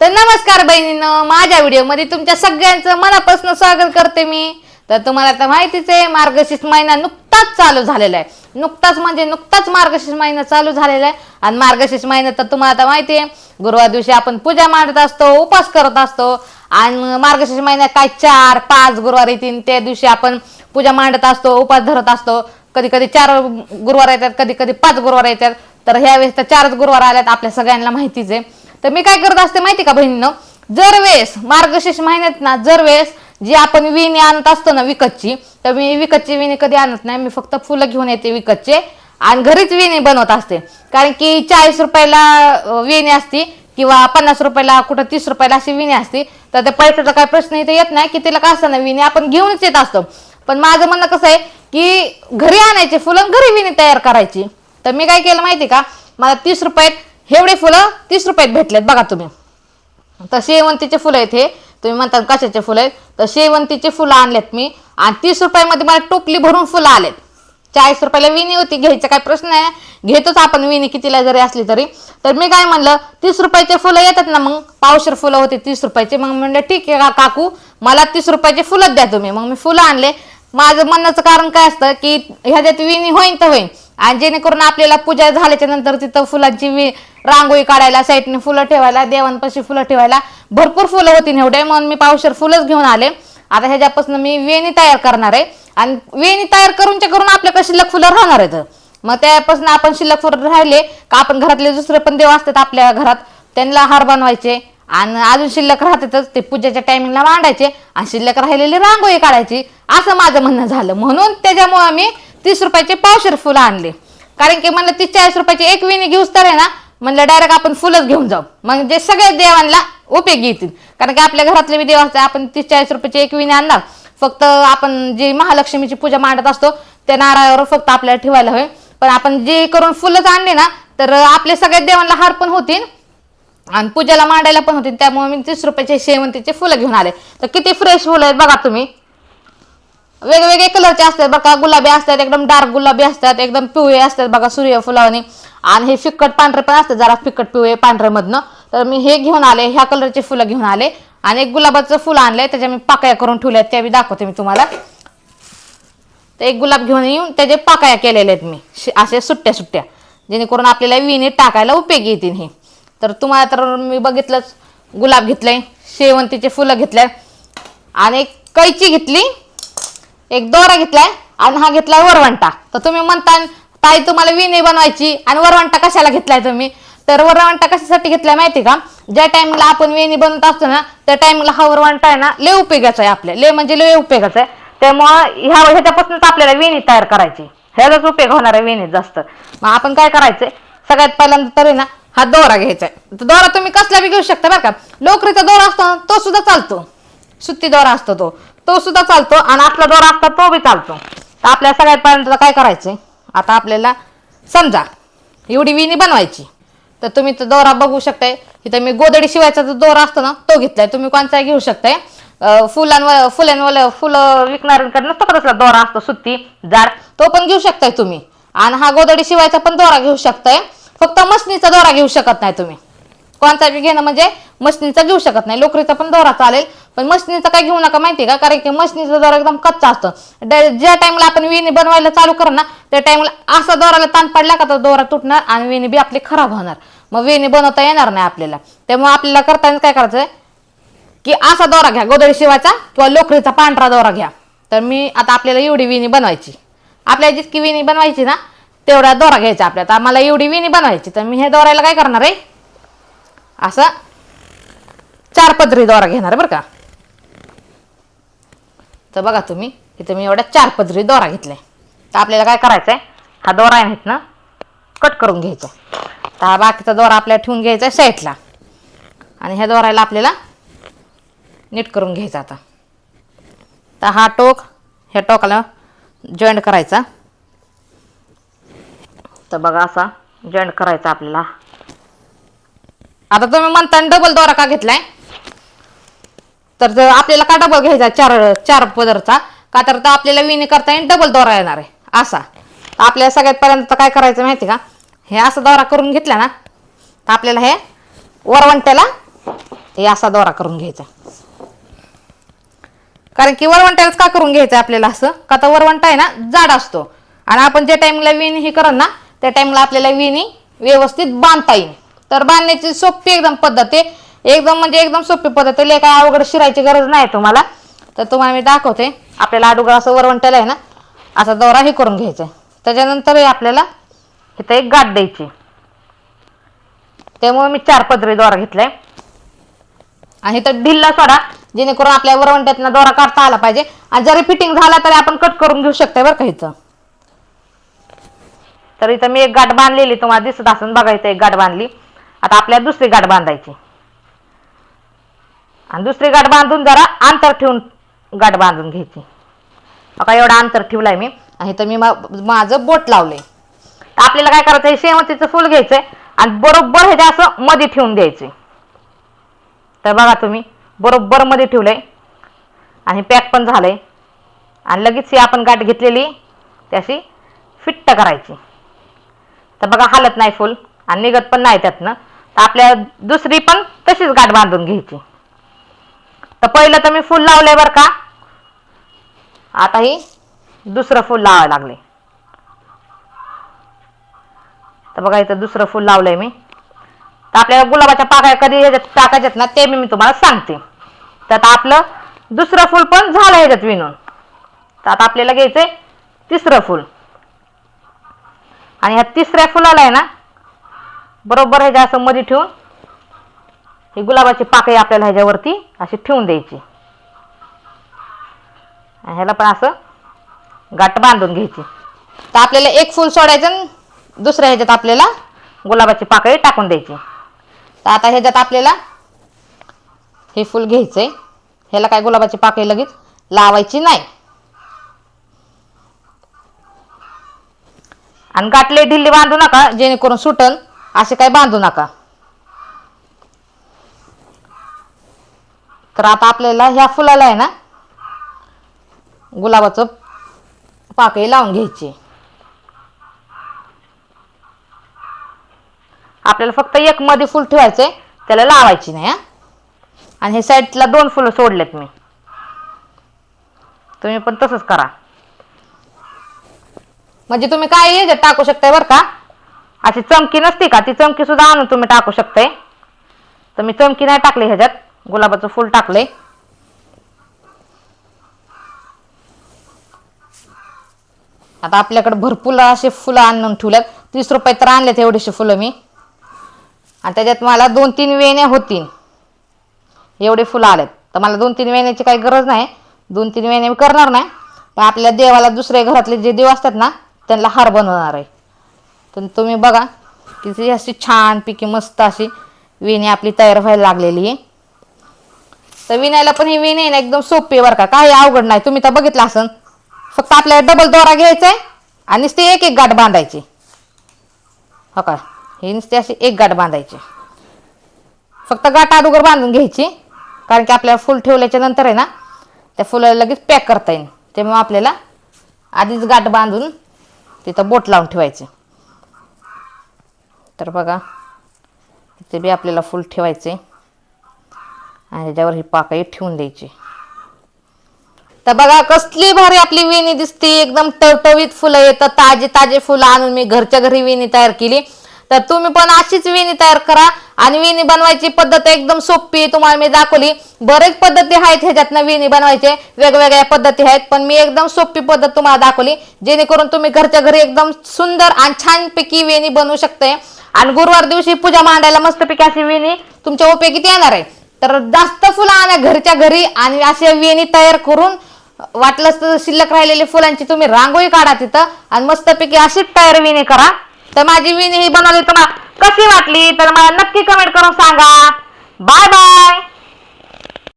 तर नमस्कार बहिणीनं माझ्या व्हिडिओमध्ये तुमच्या सगळ्यांचं मनापासून स्वागत करते मी. तर तुम्हाला तर माहितीच आहे मार्गशीर्ष महिना नुकताच चालू झालेला आहे. नुकताच म्हणजे नुकताच मार्गशीर्ष महिना चालू झालेला आहे. आणि मार्गशीर्ष महिना तर तुम्हाला आता माहिती आहे गुरुवार दिवशी आपण पूजा मांडत असतो उपास करत असतो. आणि मार्गशीर्ष महिन्यात काय चार पाच गुरुवार येतील त्या दिवशी आपण पूजा मांडत असतो उपास धरत असतो. कधी कधी चार गुरुवार येतात कधी कधी पाच गुरुवार येतात. तर ह्यावेळेस तर चारच गुरुवार आल्यात आपल्या सगळ्यांना माहितीच आहे. तर मी काय करत असते माहिती का बहिणीनं? जर वेळेस मार्गशीर्ष महिन्यात ना जर वेळेस जी आपण विणी आणत असतो ना विकतची तर मी विकतची विणी कधी आणत नाही. मी फक्त फुलं घेऊन येते विकतचे आणि घरीच विणी बनवत असते. कारण की चाळीस रुपयाला विणी असती किंवा पन्नास रुपयाला कुठं तीस रुपयाला अशी विणी असती. तर त्या पैशाचा काही प्रश्न इथे येत नाही की तिला का असताना ना विणी आपण घेऊनच येत असतो. पण माझं म्हणणं कसं आहे की घरी आणायचे फुलं आणि घरी विणी तयार करायची. तर मी काय केलं माहिती का? मला तीस रुपयात एवढे फुलं तीस रुपयात भेटलेत बघा तुम्ही. तर शेवंतीचे फुलं आहेत हे. तुम्ही म्हणतात कशाचे फुलं आहेत? तर शेवंतीचे फुलं आणलेत मी. आणि तीस रुपयामध्ये मला टोपली भरून फुलं आलेत. चाळीस रुपयाला विणी होती घ्यायचा काय प्रश्न आहे घेतोच आपण विणी कितीला जरी असली तरी. तर मी काय म्हणलं तीस रुपयाचे फुलं येतात ना मग? पावशर फुलं होते तीस रुपयाचे. मग म्हणलं ठीक आहे का काकू? मला तीस रुपयाचे फुलंच द्या तुम्ही. मग मी फुलं आणले. माझं म्हणण्याचं कारण काय असतं की ह्याच्यात विणी होईन तर होईन. आणि जेणेकरून आपल्याला पूजा झाल्याच्यानंतर तिथं फुलांची रांगोळी काढायला साईडने फुलं ठेवायला देवांपाशी फुलं ठेवायला भरपूर फुलं होती एवढे म्हणून मी पावशर फुलंच घेऊन आले. आता ह्याच्यापासून मी वेणी तयार करणार आहे. आणि वेणी तयार करूनच्या करून आपल्याकडे शिल्लक फुलं राहणार आहेत? मग त्यापासून आपण शिल्लक फुलं राहिले का आपण घरातले दुसरे पण देव असतात आपल्या घरात त्यांना हार बनवायचे आणि अजून शिल्लक राहतातच ते पूजेच्या टायमिंगला मांडायचे आणि शिल्लक राहिलेली रांगोळी काढायची. असं माझं म्हणणं झालं. म्हणून त्याच्यामुळे मी तीस रुपयाचे पावशेर फुलं आणले. कारण की म्हणलं तीस चाळीस रुपयाची एक विणी घेऊस तर आहे ना म्हणलं डायरेक्ट आपण फुलंच घेऊन जाऊ. मग जे सगळ्या देवांना उपयोगी येतील. कारण की आपल्या घरातले बी देव आपण तीस चाळीस रुपयाची एक विणी आणणार फक्त आपण जी महालक्ष्मीची पूजा मांडत असतो त्या नारळावर फक्त आपल्याला ठेवायला हवे. पण आपण जे करून फुलंच आणले ना तर आपल्या सगळ्या देवांना हार पण होतील आणि पूजेला मांडायला पण होतील. त्यामुळे मी तीस रुपयाचे शेवंतीचे फुलं घेऊन आले. तर किती फ्रेश फुलं आहेत बघा तुम्ही. वेगवेगळे कलरचे असतात बघा गुलाबी असतात एकदम डार्क गुलाबी असतात एकदम पिवळे असतात बघा सूर्यफुलावाने आणि हे फिकट पांढरे पण असतात जरा फिकट पिवळे पांढऱ्यामधनं तर मी हे घेऊन आले ह्या कलरचे फुलं घेऊन आले. आणि एक गुलाबाचं फुलं आणलंय त्याच्या मी पाकळ्या करून ठेवल्या त्या मी दाखवते मी तुम्हाला. तर एक गुलाब घेऊन येऊन त्याचे पाकळ्या केलेल्या आहेत मी असे सुट्ट्या सुट्ट्या. जेणेकरून आपल्याला विणीत टाकायला उपयोगी येतील हे. तर तुम्हाला तर मी बघितलंच गुलाब घेतलंय शेवंतीचे फुलं घेतल्या. आणि कैची घेतली एक दोरा घेतलाय आणि हा घेतलाय वरवंटा. तर तुम्ही म्हणता ताई तुम्हाला विणी बनवायची आणि वरवंटा कशाला घेतलाय तुम्ही? तर वरवंटा कशासाठी घेतलाय माहिती का? ज्या टाइमला आपण वेणी बनवत असतो ना त्या टाइमला हा वरवंटा आहे ना लय उपयोगाचा आहे आपल्या. लय म्हणजे लय उपयोगाचा आहे. त्यामुळं ह्या ह्याच्यापासूनच आपल्याला वेणी तयार करायची. ह्याचाच उपयोग होणार आहे वेणीत जास्त. मग आपण काय करायचंय? सगळ्यात पहिल्यांदा तरी ना हा दोरा घ्यायचा आहे. तर दोरा तुम्ही कसला बी घेऊ शकता बरं का? लोकरीचा दोरा असतो ना तो सुद्धा चालतो. सुत्ती दोरा असतो तो. तो सुद्धा चालतो आणि आपला दोरा असतो तो बी चालतो. तर आपल्या सगळ्यात पहिल्यांदा काय करायचं आता आपल्याला समजा एवढी विणी बनवायची. तर तुम्ही तो दोरा बघू शकताय. इथं मी गोदडी शिवायचा जो दोरा असतो ना तो घेतलाय. तुम्ही कोणताही घेऊ शकताय. फुलांवर फुलांवर फुलं विकणाऱ्यांकडनं नसतो दोरा असतो सुत्ती जाड. तो पण घेऊ शकताय तुम्ही. आणि हा गोदडी शिवायचा पण दोरा घेऊ शकताय. फक्त मशनीचा दोरा घेऊ शकत नाही तुम्ही. कोणता बी घेणं म्हणजे मशनीचा घेऊ शकत नाही. लोकरीचा पण दोरा चालेल. पण मशनीचा काय घेऊ नका माहिती का? कारण की मशनीचा दोरा एकदम कच्चा असतो. ज्या टाइमला आपण विणी बनवायला चालू करू ना त्या टाइमला असा दोराला ताण पडला का तर दोरा तुटणार आणि विणी बी आपली खराब होणार. मग विणी बनवता येणार नाही आपल्याला. त्यामुळे आपल्याला करताना काय करायचं की असा दोरा घ्या. गोदडी शिवायचा किंवा लोकरीचा पांढरा दोरा घ्या. तर मी आता आपल्याला एवढी विणी बनवायची. आपल्याला जितकी विणी बनवायची ना तेवढा दोरा घ्यायचा आपल्याला. तर मला एवढी विणी बनवायची. तर मी हे दोऱ्याला काय करणार आहे? असा चार पदरी दोरा घेणार बरं का? तर बघा तुम्ही इथं मी एवढ्या चार पदरी दोरा घेतले तर आपल्याला काय करायचंय? हा दोरा आहे ना कट करून घ्यायचा. तर हा बाकीचा दोरा आपल्याला ठेवून घ्यायचा आहे साईडला. आणि ह्या दोराला आपल्याला नीट करून घ्यायचा आता. तर हा टोक ह्या टोकाला जॉईंट करायचा. तर बघा असा जॉईंट करायचा आपल्याला. आता तुम्ही म्हणता डबल दोरा का घेतलाय? तर जर आपल्याला का डबल घ्यायचा चार चार पदरचा? का तर आपल्याला विणी करता येईल डबल दोरा येणार आहे. असा. तर आपल्याला सगळ्यात पर्यंत काय करायचं माहिती का? हे असा दोरा करून घेतला ना तर आपल्याला हे वरवंट्याला हे असा दोरा करून घ्यायचा कारण की वरवंट्यालाच का करून घ्यायचं आपल्याला असं? का तर वरवंटा आहे ना जाड असतो. आणि आपण ज्या टाइमला विण हे करत ना त्या टाइमला आपल्याला विणी व्यवस्थित बांधता येईल. तर बांधण्याची सोपी एकदम पद्धत आहे. एकदम म्हणजे एकदम सोपी पद्धत आहे. काय अवघड शिरायची गरज नाही तुम्हाला. तर तुम्हाला मी दाखवते. आपल्याला अडुगर असं वरवंट्याला आहे ना असा दौरा हे करून घ्यायचा आहे. त्याच्यानंतर आपल्याला इथं एक गाठ द्यायची त्यामुळे मी चार पदरी दोरा घेतलाय आणि इथं ढिल्ला सोडा जेणेकरून आपल्या वरवंट्यातनं दोरा काढता आला पाहिजे. आणि जरी फिटिंग झाला तरी आपण कट करून घेऊ शकतोय बरं का इथं. तर इथं मी एक गाठ बांधलेली तुम्हाला दिसत असून बघायचं एक गाठ बांधली. आता आपल्याला दुसरी गाठ बांधायची. आणि दुसरी गाठ बांधून जरा अंतर ठेवून गाठ बांधून घ्यायची. बघा एवढं अंतर ठेवलंय मी. आणि तर मी माझं बोट लावलंय. तर आपल्याला काय करायचं आहे शेवंतीचं फुल घ्यायचंय आणि बरोबर हे असं मध्ये ठेवून द्यायचे. तर बघा तुम्ही बरोबर मध्ये ठेवलंय. आणि पॅक पण झालंय. आणि लगेच ही आपण गाठ घेतलेली त्याशी फिट्ट करायची. तर बघा हालत नाही फुल. आणि निघत पण नाही त्यातनं. आपल्या दुसरी पण तशीच गाठ बांधून घ्यायची. तर पहिलं तर मी फुल लावलंय बरं का. आता ही दुसरं फुल लावायला लागले. तर बघा इथं दुसरं फुल लावलंय मी. तर आपल्याला गुलाबाच्या पाकळ्या कधी ह्याच्यात टाकायच्यात ना ते मी तुम्हाला सांगते. तर आता आपलं दुसरं फुल पण झालं ह्याच्यात विणून. तर आता आपल्याला घ्यायचंय तिसरं फुल. आणि ह्या तिसऱ्या फुलाला आहे ना बरोबर ह्याच्या असं मध्ये ठेवून? ही गुलाबाची पाकळी आपल्याला ह्याच्यावरती अशी ठेवून द्यायची. ह्याला पण असं गाठ बांधून घ्यायची. तर आपल्याला एक फुल सोडायचं आणि दुसऱ्या ह्याच्यात आपल्याला गुलाबाची पाकळी टाकून द्यायची. तर आता ह्याच्यात आपल्याला हे फुल घ्यायचंय. ह्याला काय गुलाबाची पाकळी लगेच लावायची नाही. आणि गाठले ढिल्ली बांधू नका जेणेकरून सुटल असे काही बांधू नका. तर आता आपल्याला ह्या फुलाला आहे ना गुलाबाचं पाकळी लावून घ्यायची. आपल्याला फक्त एक मध्ये फुल ठेवायचंय त्याला लावायची नाही हा. आणि हे साईडला दोन फुलं सोडलेत मी. तुम्ही पण तसंच करा. म्हणजे तुम्ही काय याच्यात टाकू शकताय बरं का? अशी चमकी नसते का? ती चमकी सुद्धा आणून तुम्ही टाकू शकताय. तर मी चमकी नाही टाकली ह्याच्यात. गुलाबाचं फुल टाकलंय. आता आपल्याकडे भरपूर असे फुलं आणून ठेवल्यात. तीस रुपये तर आणलेत एवढीशी फुलं मी. आणि त्याच्यात मला दोन तीन वेण्या होतील. एवढे फुलं आलेत. तर मला दोन तीन वेण्याची काही गरज नाही. दोन तीन वेण्या मी करणार नाही. पण आपल्या देवाला दुसऱ्या घरातले जे देव असतात ना त्यांना हार बनवणार आहे. तर तुम्ही बघा किती अशी छानपैकी मस्त अशी वेणी आपली तयार व्हायला लागलेली आहे तर विणायला पण ही वेणी आहे ना एकदम सोपी बरं का. काही अवघड नाही. तुम्ही तर बघितलं असन. फक्त आपल्याला डबल दोरा घ्यायचा आहे आणि नुसती एक एक गाठ बांधायची. हो का? ही नुसती अशी एक गाठ बांधायची. फक्त गाठ अगोदर बांधून घ्यायची. कारण की आपल्याला फुल ठेवल्याच्या नंतर आहे ना त्या फुलाला लगेच पॅक करता येईल. त्यामुळे आपल्याला आधीच गाठ बांधून तिथं बोट लावून ठेवायचे. तर बघा इथे बी आपल्याला फुल ठेवायचे. आणि त्याच्यावर ही पाकळी ठेवून द्यायची. तर बघा कसली भारी आपली वेणी दिसते. एकदम टवटवीत फुलं येतात. ताजे ताजे फुलं आणून मी घरच्या घरी वेणी तयार केली. तर तुम्ही पण अशीच वेणी तयार करा. आणि वेणी बनवायची पद्धत एकदम सोपी तुम्हाला मी दाखवली. बरेच पद्धती आहेत ह्याच्यातनं वेणी बनवायचे. वेगवेगळ्या पद्धती आहेत. पण मी एकदम सोपी पद्धत तुम्हाला दाखवली. जेणेकरून तुम्ही घरच्या घरी एकदम सुंदर आणि छानपैकी वेणी बनवू शकते आणि गुरुवार दिवशी पूजा मांडायला मस्तपैकी अशी वेणी तुमच्या उपयोगीत येणार आहे. तर जास्त फुलं आणा घरच्या घरी आणि अशा वेणी तयार करून वाटलंच तर शिल्लक राहिलेली फुलांची तुम्ही रांगोळी काढा तिथं आणि मस्तपैकी अशीच तयार विणी करा. तर माझी विणी ही बनवली तुम्हाला कशी वाटली? तर मला नक्की कमेंट करून सांगा. Bye bye